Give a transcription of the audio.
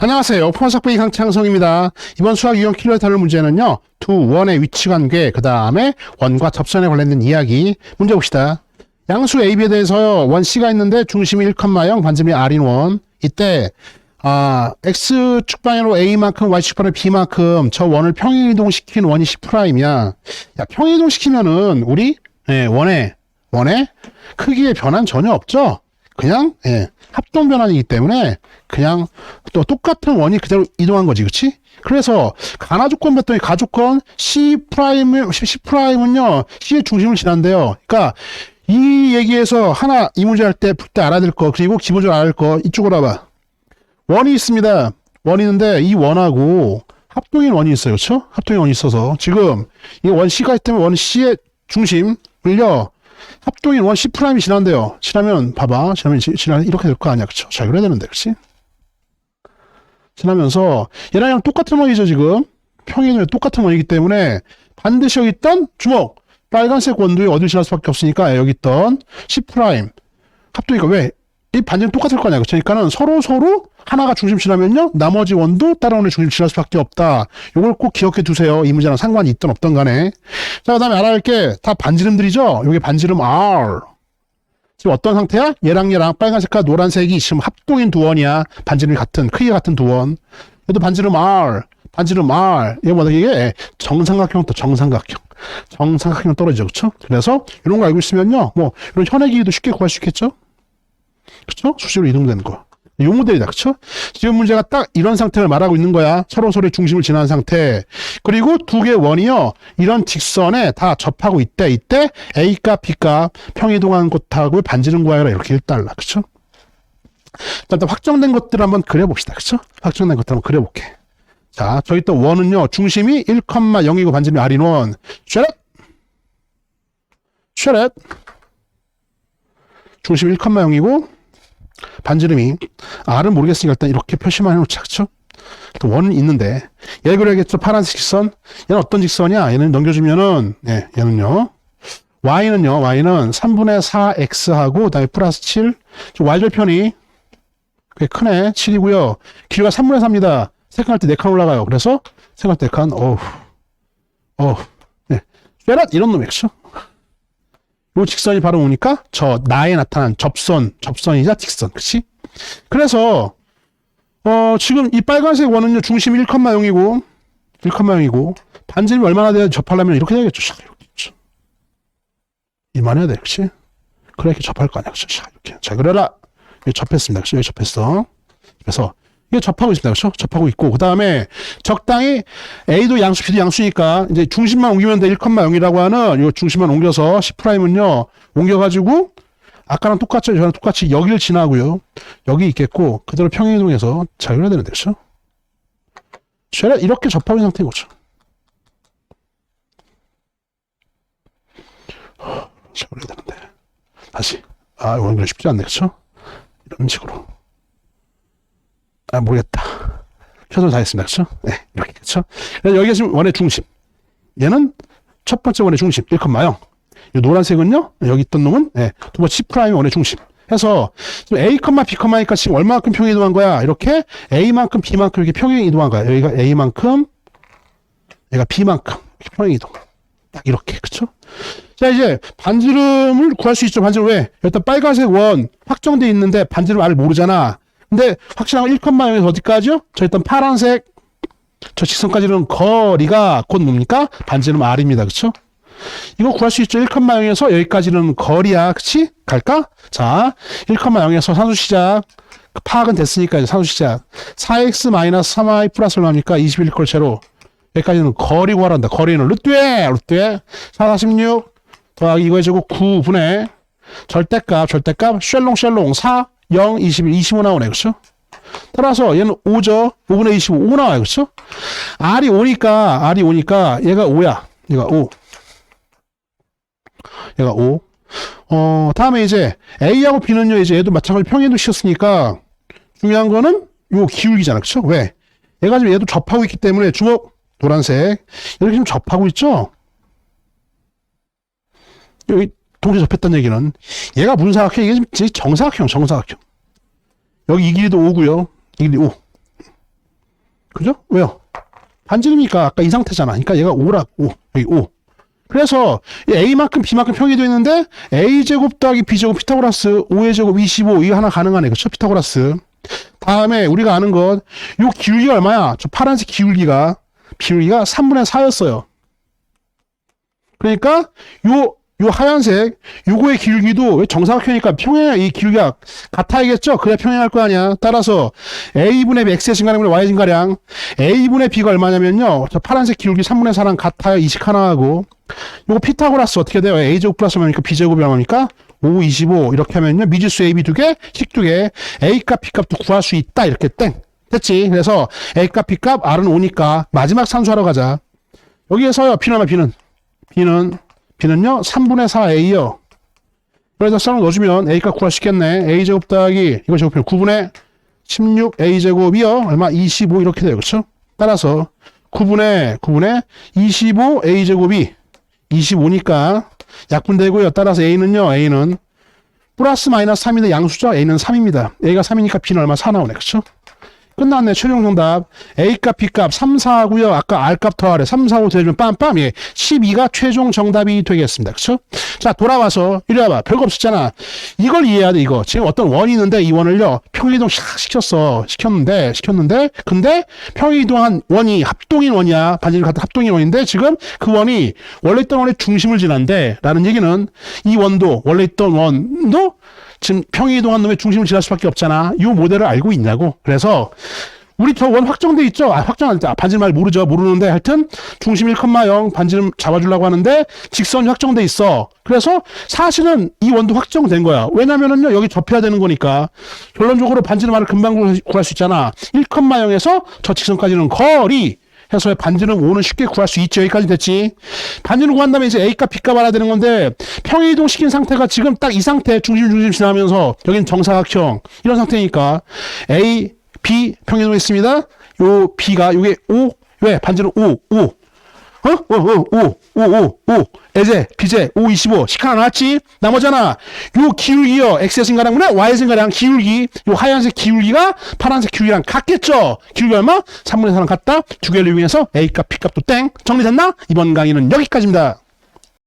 안녕하세요. 포화석배기 강창성입니다. 이번 수학 유형 킬로타를 문제는요. 두 원의 위치 관계, 그 다음에 원과 접선에 관련된 이야기 문제 봅시다. 양수 AB에 대해서 원 C가 있는데 중심이 1,0 반지름이 R인 원. 이때 아, X 축 방향으로 A만큼, Y 축 방향으로 B만큼 저 원을 평행이동시킨 원이 C'이야. 야, 평행이동시키면은 우리 예, 원의 원의 크기의 변화는 전혀 없죠. 그냥 예, 합동 변환이기 때문에 그냥 또 똑같은 원이 그대로 이동한 거지, 그렇지? 그래서 가나 조건 봤더니 가 조건 C 프라임 C 프라임은요 C의 중심을 지난대요. 그러니까 이 얘기에서 하나 이 문제 할 때 풀 때 알아야 될 거 그리고 기본적으로 알아야 될 거 이쪽으로 와봐. 원이 있습니다. 원이 있는데 이 원하고 합동인 원이 있어요, 그렇죠? 합동인 원이 있어서 지금 이 원 C가 때문에 원 C의 중심을요 합동인 원 C 프라임이 지난대요. 지나면 봐봐. 지나면 지- 지나면 이렇게 될 거 아니야. 그쵸? 자, 그래야 되는데. 그치? 지나면서 얘랑 똑같은 원이죠, 지금. 평행이 똑같은 원이기 때문에 반드시 여기 있던 주목. 빨간색 원도에 어딜 지날 수밖에 없으니까 여기 있던 C 프라임. 합동이니까 왜? 이 반지름 똑같을 거 아니야. 그쵸? 그러니까는 서로 서로 하나가 중심 지나면요. 나머지 원도 다른 원의 중심 지날 수밖에 없다. 요걸 꼭 기억해 두세요. 이 문제랑 상관이 있든 없든 간에. 자, 그 다음에 알아야 할 게 다 반지름들이죠? 여기 반지름 R. 지금 어떤 상태야? 얘랑 얘랑 빨간색과 노란색이 지금 합동인 두 원이야. 반지름이 같은, 크기가 같은 두 원. 얘도 반지름 R. 반지름 R. 이게 뭐다, 이게 정삼각형 또 정삼각형. 정삼각형 떨어지죠. 그쵸? 그래서 이런 거 알고 있으면요. 뭐, 이런 현의 길이도 쉽게 구할 수 있겠죠? 그쵸? 수직으로 이동되는 거. 요 모델이다. 그쵸? 지금 문제가 딱 이런 상태를 말하고 있는 거야. 서로 서로의 중심을 지난 상태. 그리고 두 개의 원이요. 이런 직선에 다 접하고 있대. 이때 A값, B값 평이동한 곳하고 반지름 구하여라. 이렇게 1달러. 그쵸? 자, 일단 확정된 것들 한번 그려봅시다. 그쵸? 확정된 것들 한번 그려볼게. 자, 저희 또 원은요. 중심이 1,0이고 반지름이 R인 원. 쉐렛! 쉐렛! 중심 1,0이고 반지름이 R은 모르겠으니까 일단 이렇게 표시만 해놓자. 그쵸? 또 원은 있는데 얘 그려야겠죠. 파란색 직선. 얘는 어떤 직선이야? 얘는 넘겨주면은 예, 얘는요. Y는요. Y는 3분의 4x하고 그다음에 플러스 7 y절편이 꽤 크네. 7이고요. 길이가 3분의 4입니다. 생각할 때 4칸 올라가요. 그래서 생각할 때 4칸 어우. 어우. 네. 쇠랏 이런 놈이 그쵸 요 직선이 바로 오니까 저 나에 나타난 접선 접선이자 직선 그치 그래서 어, 지금 이 빨간색 원은요, 중심이 1,0이고, 1,0이고, 반지름이 얼마나 돼야 접하려면 이렇게 해야겠죠. 샥, 이렇게. 그쵸? 이만 해야 돼, 그치? 그래, 이렇게 접할 거 아니야, 그쵸? 샥, 이렇게. 자, 그래라. 접했습니다, 그쵸? 여기 접했어. 그래서, 이게 접하고 있습니다, 그쵸? 접하고 있고, 그 다음에 적당히 A도 양수, B도 양수니까, 이제 중심만 옮기면 돼, 1,0이라고 하는, 이 중심만 옮겨서, C'은요, 옮겨가지고, 아까랑 똑같죠? 저랑 똑같이 여기를 지나고요. 여기 있겠고 그대로 평행이동해서 자유해야 되는데 그렇죠? 쉐레 이렇게 접하고 있는 상태인 거죠. 자유해야 되는데 다시 아 이건 그래 쉽지 않네 그렇죠? 이런 식으로 아 모르겠다. 최선을 다했습니다 그렇죠? 네 이렇게 그렇죠? 여기가 지금 원의 중심 얘는 첫 번째 원의 중심 1,0 이 노란색은요, 여기 있던 놈은, 예, 두 번째 C 프라임이 원의 중심. 해서, A, B, B니까 지금 얼마만큼 평행 이동한 거야? 이렇게 A만큼 B만큼 이렇게 평행 이동한 거야. 여기가 A만큼, 얘가 B만큼 평행 이동. 딱 이렇게, 그쵸? 자, 이제 반지름을 구할 수 있죠. 반지름 왜? 일단 빨간색 원 확정돼 있는데 반지름 R을 모르잖아. 근데 확실한 건 1,0에서 어디까지요? 저 일단 파란색 저 직선까지는 거리가 곧 뭡니까? 반지름 R입니다. 그쵸? 이거 구할 수 있죠. 1,0에서 여기까지는 거리야. 그치? 갈까? 자, 1,0에서 산수 시작. 파악은 됐으니까 이제 산수 시작. 4x 3y 플러스 얼마입니까? 21걸 제로. 여기까지는 거리 구하란다. 거리는 루트에, 루트에. 4, 46 더하기 이거 해주고 9분의 절대값, 절대값, 쉘롱, 쉘롱. 4, 0, 21, 25 나오네. 그쵸? 따라서 얘는 5죠. 5분의 25, 5 나와요. 그쵸? R이 5니까, R이 5니까 얘가 5야. 얘가 5. 얘가 5. 어, 다음에 이제 A하고 B는요, 이제 얘도 마찬가지로 평행도 시켰으니까 중요한 거는 요 기울기잖아. 그쵸? 왜? 얘가 지금 얘도 접하고 있기 때문에 주먹 노란색 이렇게 좀 접하고 있죠? 여기 동시에 접했다는 얘기는 얘가 무슨 사각형? 이게 지금 정사각형, 정사각형. 여기 이 길이도 5고요. 이 길이 5. 그죠? 왜요? 반지름이니까 아까 이 상태잖아. 그러니까 얘가 5라, 5. 여기 5. 그래서 이 A만큼 B만큼 평이 되어 있는데 A제곱 더하기 B제곱 피타고라스 5의 제곱 25 이거 하나 가능하네. 그쵸? 피타고라스. 다음에 우리가 아는 것, 요 기울기가 얼마야? 저 파란색 기울기가, 기울기가 3분의 4였어요. 그러니까 요, 요 하얀색, 요거의 기울기도 왜 정사각형이니까 평행, 이 기울기가 같아야겠죠? 그래야 평행할 거 아니야. 따라서 A분의 X의 증가량분의 Y의 증가량, A분의 B가 얼마냐면요. 저 파란색 기울기 3분의 4랑 같아요. 이식 하나 하고. 요거 피타고라스 어떻게 돼요? A제곱 플러스 얼마니까 B제곱이 얼마입니까? 5, 25 이렇게 하면요. 미지수 A, B 두 개, 식 두 개, A값, B값도 구할 수 있다. 이렇게 땡. 됐지? 그래서 A값, B값, R은 5니까 마지막 산수하러 가자. 여기에서요. B는 얼마? B는? B는 B는요. 3분의 4A요. 그래서 쌍을 넣어주면 A값 있겠네. A제곱 더하기 이거 제곱이면 9분의 16 A제곱이요. 얼마? 25 이렇게 돼요. 그렇죠? 따라서 9분의 9분의 25 A제곱이 25니까 약분되고요. 따라서 A는요. A는 플러스 마이너스 3인데 양수죠. A는 3입니다. A가 3이니까 B는 얼마? 4 나오네. 그렇죠? 끝났네. 최종 정답. A값, B값 3, 4 하고요. 아까 R값 더하래. 3, 4, 5 더해주면 빰빰. 예. 12가 최종 정답이 되겠습니다. 그쵸? 자, 돌아와서 이리 와봐. 별거 없었잖아. 이걸 이해해야 돼, 이거. 지금 어떤 원이 있는데 이 원을요. 평이동 샥 시켰어. 시켰는데, 시켰는데, 근데 평이동한 원이 합동인 원이야. 반지름 같은 합동인 원인데 지금 그 원이 원래 있던 원의 중심을 지난대. 라는 얘기는 이 원도, 원래 있던 원도 지금 평이동한 놈의 중심을 지날 수밖에 없잖아. 이 모델을 알고 있냐고. 그래서 우리 저 원 확정돼 있죠? 아, 확정할 때, 아, 반지름 말 모르죠? 모르는데 하여튼 중심 1,0 반지름 잡아주려고 하는데 직선이 확정돼 있어. 그래서 사실은 이 원도 확정된 거야. 왜냐면은요, 여기 접해야 되는 거니까. 결론적으로 반지름 말을 금방 구할 수 있잖아. 1,0에서 저 직선까지는 거리. 해서 반지름 5는 쉽게 구할 수 있죠. 여기까지 됐지. 반지름 구한 다음에 이제 A값, B값 알아야 되는 건데 평이동 시킨 상태가 지금 딱 이 상태 중심 중심 지나면서 여긴 정사각형 이런 상태니까 A, B 평이동 했습니다. 요 B가 요게 5. 왜? 반지름 5, 5. 어? 어, 어, 5, 5, 5, 5. 에제, 비제, 5, 25. 식 하나 나왔지? 나머지 하나. 요 기울기요. X의 증가량분의 Y의 증가량 기울기. 요 하얀색 기울기가 파란색 기울기랑 같겠죠? 기울기 얼마? 3분의 4랑 같다. 두 개를 이용해서 A값, B값도 땡. 정리됐나? 이번 강의는 여기까지입니다.